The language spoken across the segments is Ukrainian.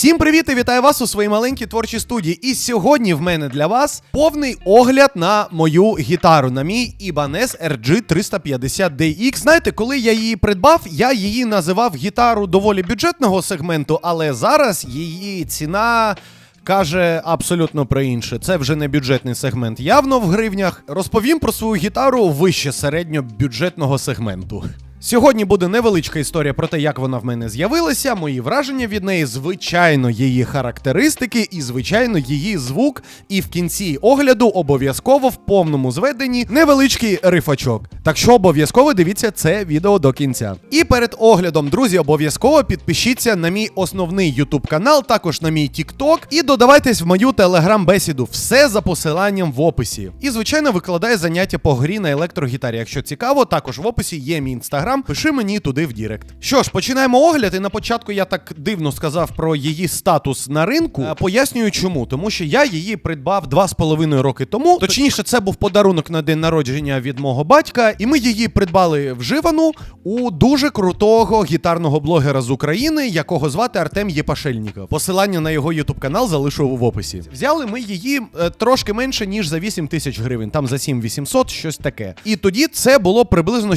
Всім привіт і вітаю вас у своїй маленькій творчій студії. І сьогодні в мене для вас повний огляд на мою гітару, на мій Ibanez RG 350DX. Знаєте, коли я її придбав, я її називав гітару доволі бюджетного сегменту, але зараз її ціна. Каже абсолютно про інше. Це вже не бюджетний сегмент. Явно в гривнях. Розповім про свою гітару вище середньобюджетного сегменту. Сьогодні буде невеличка історія про те, як вона в мене з'явилася, мої враження від неї, звичайно, її характеристики і, звичайно, її звук. І в кінці огляду обов'язково в повному зведенні невеличкий рифачок. Так що обов'язково дивіться це відео до кінця. І перед оглядом, друзі, обов'язково підпишіться на мій основний YouTube канал, також на мій TikTok, і додавайтесь в мою телеграм-бесіду. Все за посиланням в описі. І, звичайно, викладаю заняття по грі на електрогітарі. Якщо цікаво, також в описі є мій інстаграм. Пиши мені туди в Дірект. Що ж, починаємо огляд. І на початку я так дивно сказав про її статус на ринку. Пояснюю, чому. Тому що я її придбав два з половиною роки тому. Точніше, це був подарунок на день народження від мого батька, і ми її придбали вживану у дуже крутого гітарного блогера з України, якого звати Артем Єпашельніков. Посилання на його ютуб канал залишу в описі. Взяли ми її е, трошки менше ніж за 8 тисяч гривень, там за 7800, щось таке. І тоді це було приблизно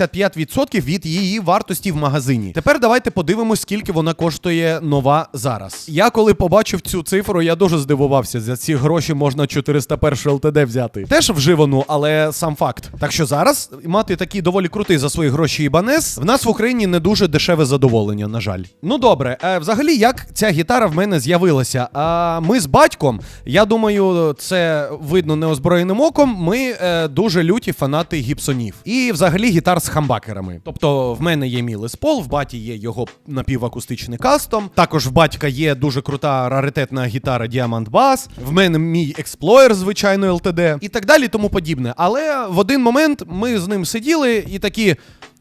60-65% від її вартості в магазині. Тепер давайте подивимось, скільки вона коштує нова зараз. Я коли побачив цю цифру, я дуже здивувався. За ці гроші можна 401 ЛТД взяти. Теж вживану, але сам факт. Так що зараз мати такий доволі крутий за свої гроші Ібанес в нас в Україні не дуже дешеве задоволення, на жаль. Ну добре, е, взагалі, як ця гітара в мене з'явилася? А ми з батьком, я думаю, це видно неозброєним оком. Ми е, дуже люті фанати гіпсонів. І взагалі гітар з хамбакерами. Тобто, в мене є мій Les в баті є його напівакустичний кастом. Також в батька є дуже крута раритетна гітара Diamond Bass. В мене мій експлоєр, звичайно, LTD. І так далі, тому подібне. Але в один момент ми з ним сиділи і такі.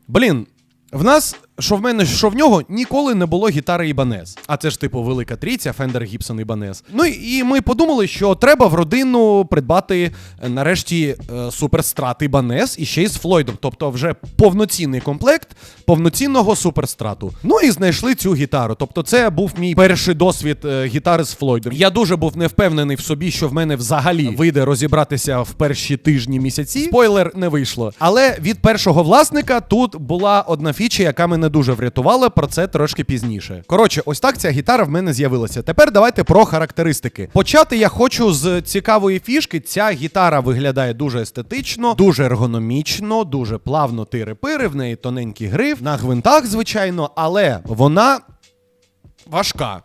Блін, в нас, що в мене, що в нього, ніколи не було гітари Ibanez. А це ж типу велика трійця, Fender Gibson Ibanez. Ну і ми подумали, що треба в родину придбати е, нарешті е, суперстрат Ibanez і ще й з Флойдом. Тобто вже повноцінний комплект повноцінного суперстрату. Ну і знайшли цю гітару. Тобто, це був мій перший досвід е, гітари з Флойдом. Я дуже був не впевнений в собі, що в мене взагалі вийде розібратися в перші тижні місяці. Спойлер не вийшло. Але від першого власника тут була одна фіча, яка мене дуже врятувала. Про це трошки пізніше. Коротше, ось так ця гітара в мене з'явилася. Тепер давайте про характеристики. Почати я хочу з цікавої фішки. Ця гітара виглядає дуже естетично, дуже ергономічно, дуже плавно тири-пири, в неї тоненький гриф, на гвинтах, звичайно, але вона важка.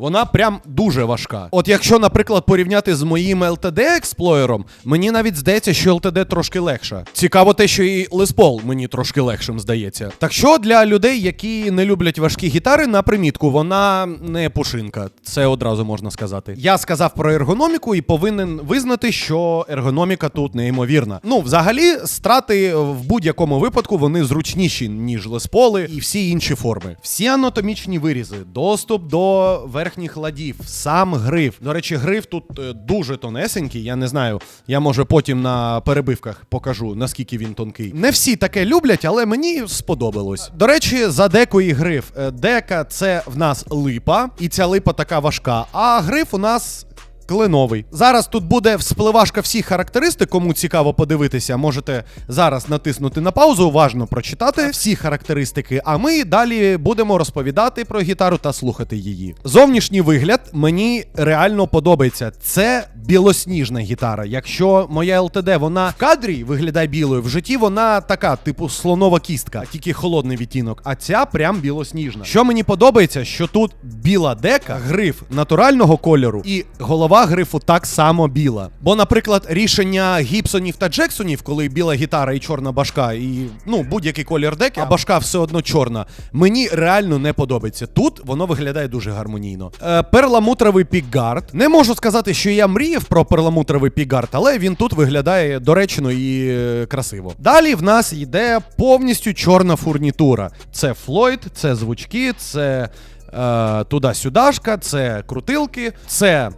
Вона прям дуже важка. От якщо, наприклад, порівняти з моїм LTD експлойером, мені навіть здається, що LTD трошки легша. Цікаво те, що і Les Paul мені трошки легшим здається. Так що для людей, які не люблять важкі гітари, на примітку, вона не пушинка. Це одразу можна сказати. Я сказав про ергономіку і повинен визнати, що ергономіка тут неймовірна. Ну, взагалі, страти в будь-якому випадку вони зручніші, ніж Paul і всі інші форми. Всі анатомічні вирізи, доступ до верхніх ладів, сам гриф. До речі, гриф тут е, дуже тонесенький. Я не знаю. Я може потім на перебивках покажу, наскільки він тонкий. Не всі таке люблять, але мені сподобалось. До речі, за деку і гриф. Е, Дека це в нас липа, і ця липа така важка. А гриф у нас Кленовий. Зараз тут буде вспливашка всіх характеристик. Кому цікаво подивитися, можете зараз натиснути на паузу, уважно прочитати всі характеристики. А ми далі будемо розповідати про гітару та слухати її. Зовнішній вигляд мені реально подобається. Це білосніжна гітара. Якщо моя LTD, вона в кадрі виглядає білою, в житті вона така, типу слонова кістка, тільки холодний відтінок. А ця прям білосніжна. Що мені подобається, що тут біла дека, гриф натурального кольору, і голова грифу так само біла. Бо, наприклад, рішення гіпсонів та джексонів, коли біла гітара і чорна башка, і ну будь-який колір деки, а башка все одно чорна, мені реально не подобається. Тут воно виглядає дуже гармонійно. Е, перламутровий пікгард. Не можу сказати, що я мріяв про перламутровий пікгард, але він тут виглядає доречно і е, красиво. Далі в нас йде повністю чорна фурнітура. Це Флойд, це звучки, це е, туди-сюдашка, це крутилки, це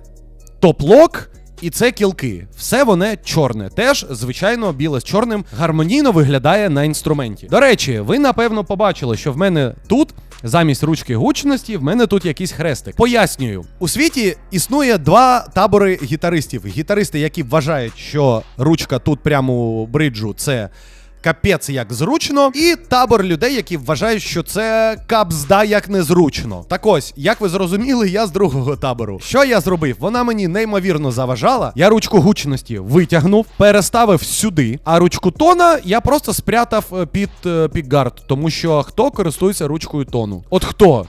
топ-лок І це кілки. Все воно чорне. Теж, звичайно, біле з чорним гармонійно виглядає на інструменті. До речі, ви напевно побачили, що в мене тут. Замість ручки гучності в мене тут якийсь хрестик. Пояснюю, у світі існує два табори гітаристів: гітаристи, які вважають, що ручка тут прямо у бриджу це капець як зручно, і табор людей, які вважають, що це капзда як незручно. Так ось, як ви зрозуміли, я з другого табору. Що я зробив? Вона мені неймовірно заважала. Я ручку гучності витягнув, переставив сюди, а ручку тона я просто спрятав е, під е, пікгард, тому що хто користується ручкою тону? От хто?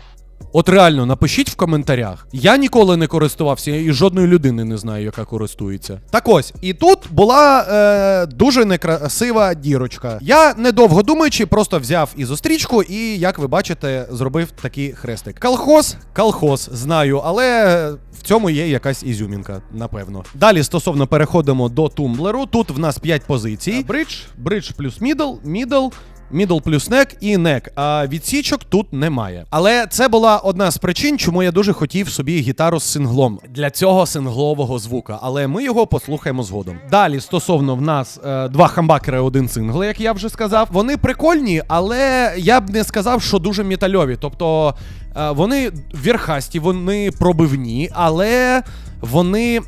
От реально напишіть в коментарях. Я ніколи не користувався і жодної людини не знаю, яка користується. Так ось, і тут була е, дуже некрасива дірочка. Я недовго думаючи, просто взяв ізострічку і, як ви бачите, зробив такий хрестик. Колхоз, колхоз, знаю, але в цьому є якась ізюмінка, напевно. Далі стосовно переходимо до тумблеру. Тут в нас 5 позицій: бридж, бридж плюс мідл, мідл. Мідл плюс нек і нек. А відсічок тут немає. Але це була одна з причин, чому я дуже хотів собі гітару з синглом для цього синглового звука. Але ми його послухаємо згодом. Далі, стосовно в нас е, два хамбакери, один сингл, як я вже сказав. Вони прикольні, але я б не сказав, що дуже метальові. Тобто е, вони верхасті, вони пробивні, але вони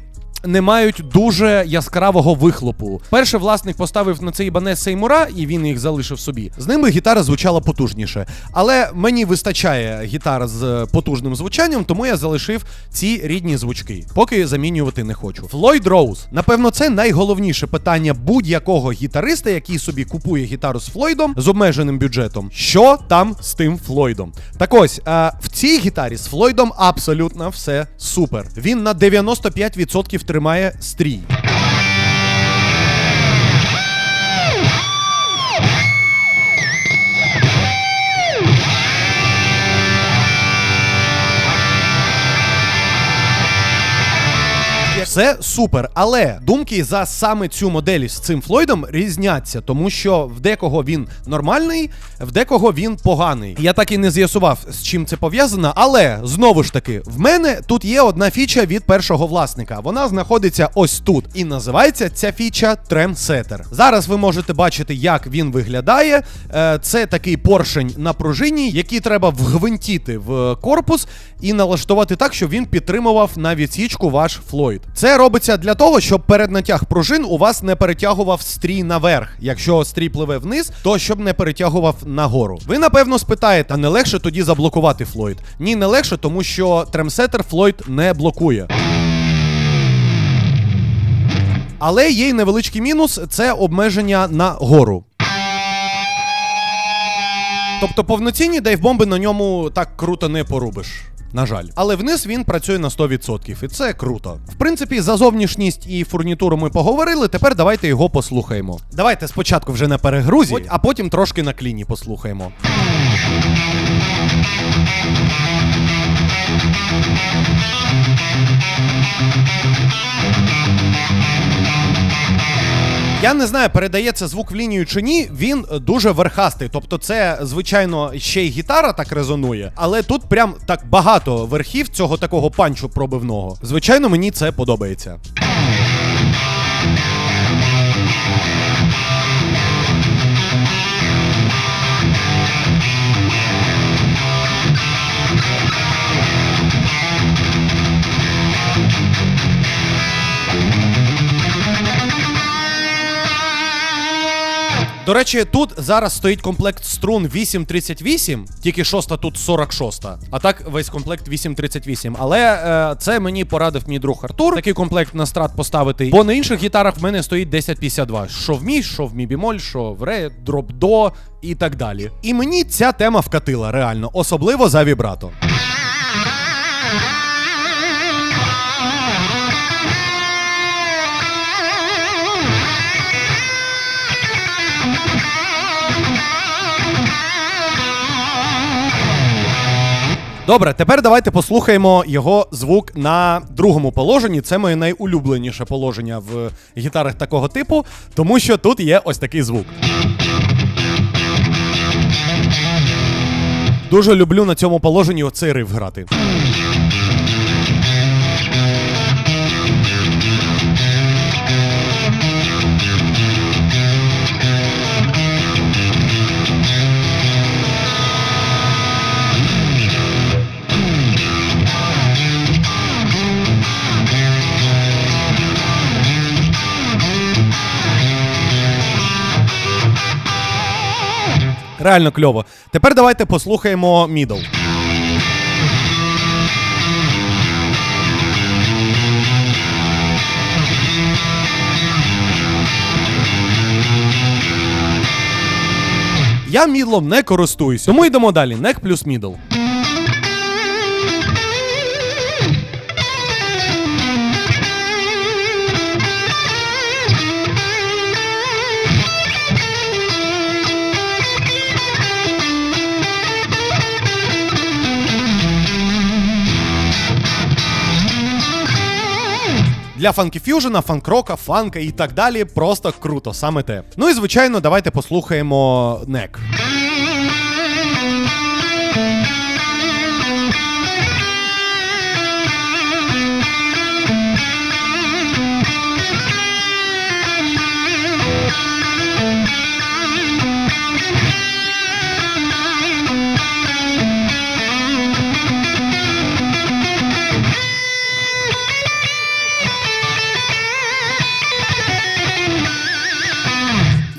не мають дуже яскравого вихлопу. Перший власник поставив на цей банес Сеймура, і він їх залишив собі. З ними гітара звучала потужніше. Але мені вистачає гітара з потужним звучанням, тому я залишив ці рідні звучки, поки замінювати не хочу. Флойд Роуз. Напевно, це найголовніше питання будь-якого гітариста, який собі купує гітару з Флойдом з обмеженим бюджетом. Що там з тим Флойдом? Так ось е, в цій гітарі з Флойдом абсолютно все супер. Він на 95% тримає стрій. Все супер, але думки за саме цю модель з цим Флойдом різняться, тому що в декого він нормальний, в декого він поганий. Я так і не з'ясував, з чим це пов'язано, але знову ж таки, в мене тут є одна фіча від першого власника. Вона знаходиться ось тут. І називається ця фіча Тремсетер. Зараз ви можете бачити, як він виглядає. Е, Це такий поршень на пружині, який треба вгвинтіти в корпус і налаштувати так, щоб він підтримував на відсічку ваш Флойд. Це робиться для того, щоб перед натяг пружин у вас не перетягував стрій наверх. Якщо стрій пливе вниз, то щоб не перетягував нагору. Ви напевно спитаєте, а не легше тоді заблокувати Флойд? Ні, не легше, тому що тремсетер Флойд не блокує. Але є й невеличкий мінус це обмеження на гору. Тобто повноцінні дейвбомби на ньому так круто не порубиш. На жаль, але вниз він працює на 100%, і це круто. В принципі, за зовнішність і фурнітуру ми поговорили. Тепер давайте його послухаємо. Давайте спочатку вже на перегрузі, а потім трошки на кліні послухаємо. Я не знаю, передається звук в лінію чи ні. Він дуже верхастий. Тобто, це, звичайно, ще й гітара так резонує, але тут прям так багато верхів цього такого панчу пробивного. Звичайно, мені це подобається. До речі, тут зараз стоїть комплект струн 838, тільки шоста тут 46. А так весь комплект 838. Але е, це мені порадив мій друг Артур. Такий комплект на страт поставити. Бо на інших гітарах в мене стоїть 1052. Що в мій, що в мі бімоль, що в ре, дроп до і так далі. І мені ця тема вкатила реально, особливо за вібрато. Добре, тепер давайте послухаємо його звук на другому положенні. Це моє найулюбленіше положення в гітарах такого типу, тому що тут є ось такий звук. Дуже люблю на цьому положенні оцей риф грати. Реально кльово. Тепер давайте послухаємо мідл. Я мідлом не користуюсь, тому йдемо далі. Нек плюс мідл. Для фанкіф'южена, фанк-рока, фанка і так далі просто круто, саме те. Ну і звичайно, давайте послухаємо нек.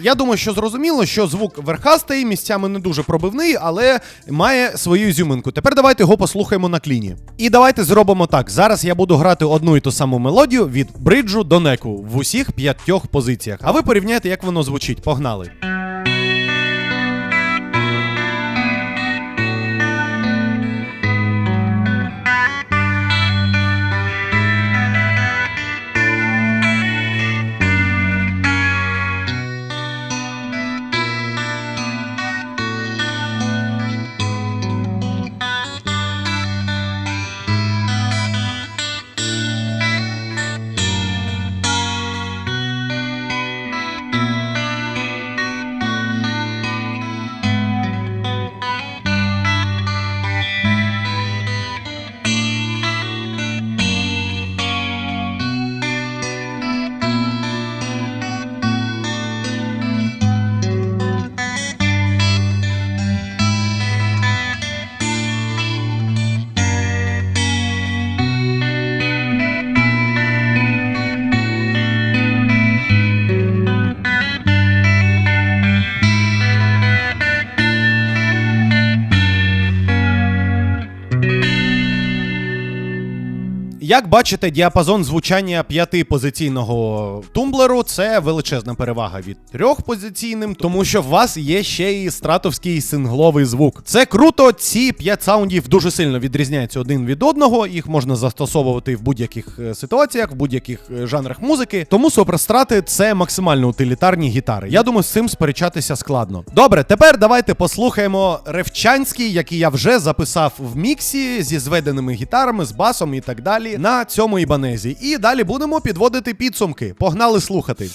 Я думаю, що зрозуміло, що звук верхастий, місцями не дуже пробивний, але має свою зюминку. Тепер давайте його послухаємо на кліні. І давайте зробимо так. Зараз я буду грати одну і ту саму мелодію від бриджу до неку в усіх п'ятьох позиціях. А ви порівняйте, як воно звучить. Погнали. Як бачите, діапазон звучання п'ятипозиційного тумблеру це величезна перевага від трьохпозиційним, тому що в вас є ще і стратовський сингловий звук. Це круто. Ці п'ять саундів дуже сильно відрізняються один від одного. Їх можна застосовувати в будь-яких е, ситуаціях, в будь-яких е, жанрах музики. Тому суперстрати це максимально утилітарні гітари. Я думаю, з цим сперечатися складно. Добре, тепер давайте послухаємо ревчанський, який я вже записав в міксі зі зведеними гітарами, з басом і так далі на цьому ібанезі. І далі будемо підводити підсумки. Погнали слухати.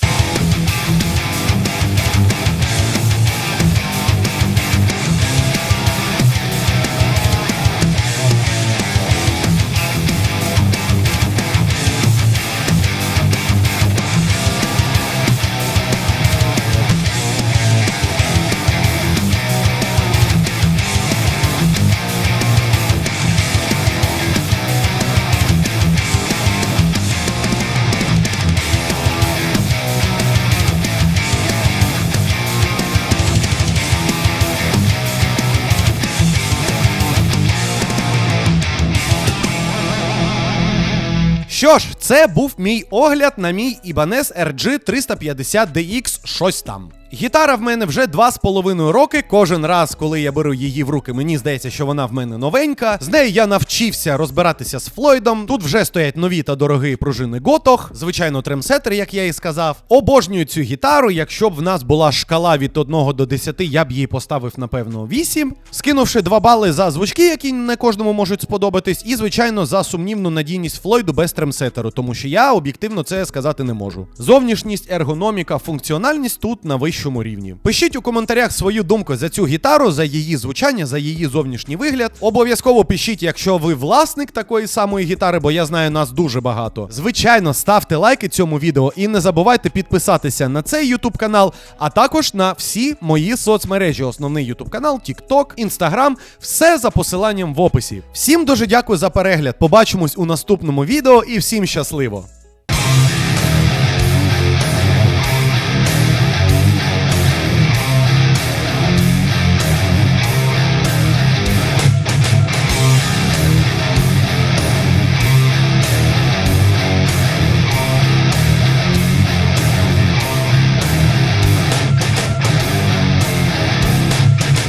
Що ж, це був мій огляд на мій Ibanez RG 350 DX щось там. Гітара в мене вже два з половиною роки. Кожен раз, коли я беру її в руки, мені здається, що вона в мене новенька. З нею я навчився розбиратися з Флойдом. Тут вже стоять нові та дорогі пружини Готох, звичайно, тремсетер, як я і сказав. Обожнюю цю гітару. Якщо б в нас була шкала від 1 до 10, я б її поставив, напевно, 8. Скинувши 2 бали за звучки, які не кожному можуть сподобатись, і, звичайно, за сумнівну надійність Флойду без тремсетеру, тому що я об'єктивно це сказати не можу. Зовнішність, ергономіка, функціональність тут на вищому рівні. Пишіть у коментарях свою думку за цю гітару, за її звучання, за її зовнішній вигляд. Обов'язково пишіть, якщо ви власник такої самої гітари, бо я знаю нас дуже багато. Звичайно, ставте лайки цьому відео і не забувайте підписатися на цей YouTube канал, а також на всі мої соцмережі. Основний YouTube канал, TikTok, Instagram, все за посиланням в описі. Всім дуже дякую за перегляд. Побачимось у наступному відео і всім щасливо!